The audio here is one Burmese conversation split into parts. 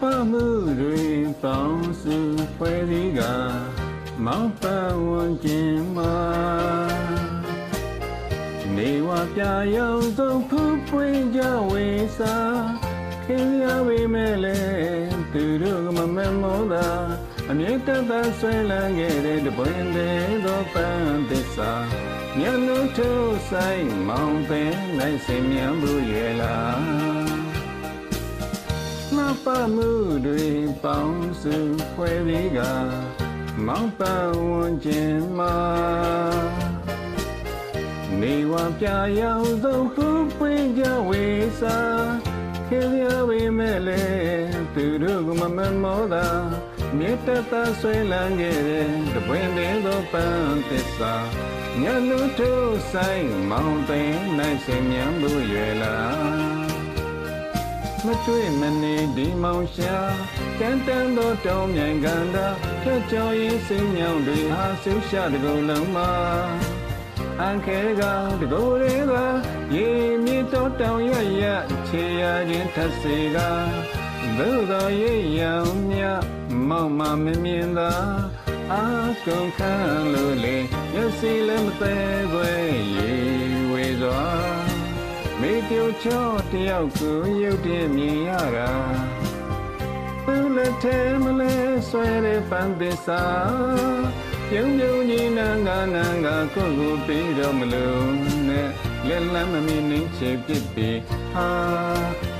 ပမှုတွေပေါင်းစုဖွဲ့စည်းကမောင်ပဝန်းကျင်မှာနေဝပြရောက်ဆုံးဖူးပွင့်ကြဝေစာခင်ရဝေမဲ့လေသူတို့ကမမမောတာအမြဲတမ်းဆွဲလန်းခဲ့တဲ့တပွင့်တဲ့သောပန်းသစ္စာမျက်လုံးထိုးဆိုင်မောင်ပင်နိုင်စင်မြန်ဘူးရဲ့လား ပေါင်းစုဖွဲ့ပြီးကမောင်ပဝန်ကျင်မှာနေဝပြရောက်ဆုံးပူပွင့်ကြဝေစာခေရဝေမဲ့လေသူတို့ကမမမောတာမြေတတ်တာဆွဲလန်းခဲ့တဲ့တပွင့်တဲ့သောပန်းသစ္စာညလူထိုးဆိုင်မောင်သိန်းနိုင်စင်မြန်ဘူးရွယ်လား မတွေ့မနေဒီမောင်ရှာတန်တန်သောတောင်းမြိုင်ကန်တာဖြတ်ကျော်ရေးစင်းညောင်တွေဟာဆူရှာတကူလုံးမှာအန်ခဲကတကူတွေကရေမြေတောတောင်ရရခြေရခြင်းထက်စေကသို့သောရေရောင်မြမောက်မမမြင်သာအာကုန်ခံလို့လေရစီလည်းမသေးခွဲရေဝေစွာ မေပြိုချောတယောက်ကိုရုပ်တည်းမြင်ရတာသူလက်ထဲမလဲဆွဲတဲ့ပန်းသစ္စာပြုံးပြုံးကြီးနန်းကနန်းကကိုယ့်ကိုပြီးတော့မလို့နဲ့လက်လမ်းမမီနှင်းချေပြစ်ပြီးဟာ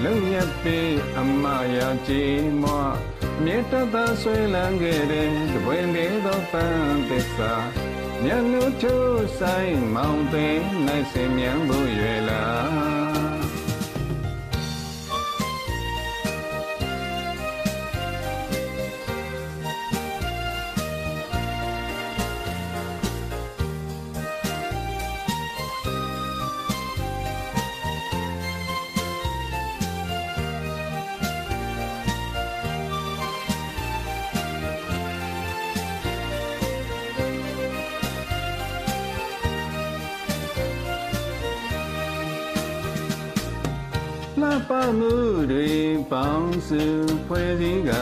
လုံရပြီအမယာကြည်မွားမြေတတ်သာဆွဲလန်းခဲ့တဲ့တပွင့်လေးသောပန်းသစ္စာ မျက်နှာထိုးဆိုင်မောင်သိန်းနိုင်စင်မြန်ဖို့ရွယ်လား လှပမှုတွေပေါင်းစုဖွဲ့စည်းက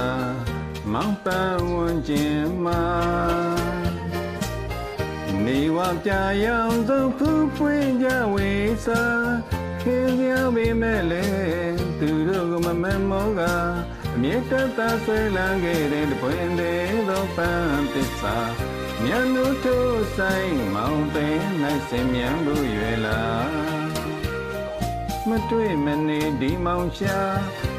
မောင်ပန်းဝန်းကျင်မှာနေဝပြရောင်သောဖူးပွင့်ကြဝေစာခင်ဗျာပေမဲ့လေသူတို့ကမမမောကအမြဲတတ်တာဆွဲလန်းခဲ့တဲ့တပွင့်သေးသောပန်းသစ္စာမျက်နှာထိုးဆိုင်မောင်သိန်းနိုင်စင်မြန်လို့ရွယ်လား မတွေ့မနေဒီမောင်ရှာ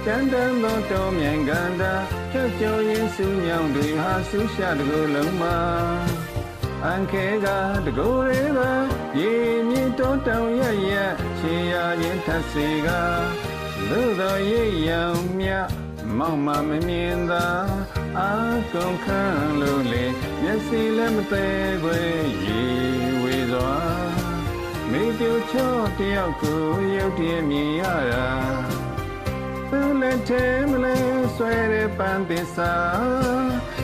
တန်တန်သောတောမြိုင်ကန်တာဖြတ်ကျော်ရင်စူးညောင်တွေဟာဆူးရှာတကူလုံးမှာအန်ခဲကတကူတွေကရေမြေတောတောင်ရရခြေရခြင်းထက်စေကလူသောရိပ်ရောင်မြမောက်မမမြင်သာအာကုန်ခံလို့လေမျက်စိလည်းမသေးခွေရေဝေစွာမေပြိုချော တယောက်ကိုရုပ်တည်းမြင်ရတာသူလက်ထဲမလဲဆွဲတဲ့ပန်းသစ္စာ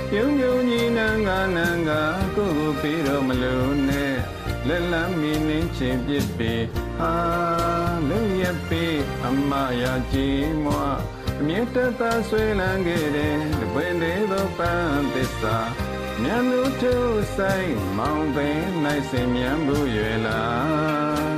ပြုံးပြုံးကြီးနန်းကနန်းကကိုယ်ကိုပြီးတော့မလို့နဲ့လက်လမ်းမီနှင်းချင်ပြစ်ပေဟာလုံရပေအမယာကြည်မွားအမြဲတတ်သာဆွဲလန်းခဲ့တဲ့တပွင့်သေးသောပန်းသစ္စာမြန်လို့ထိုးဆိုင်မောင်သိန်းနိုင်စင်မြန်ဘူးရွယ်လား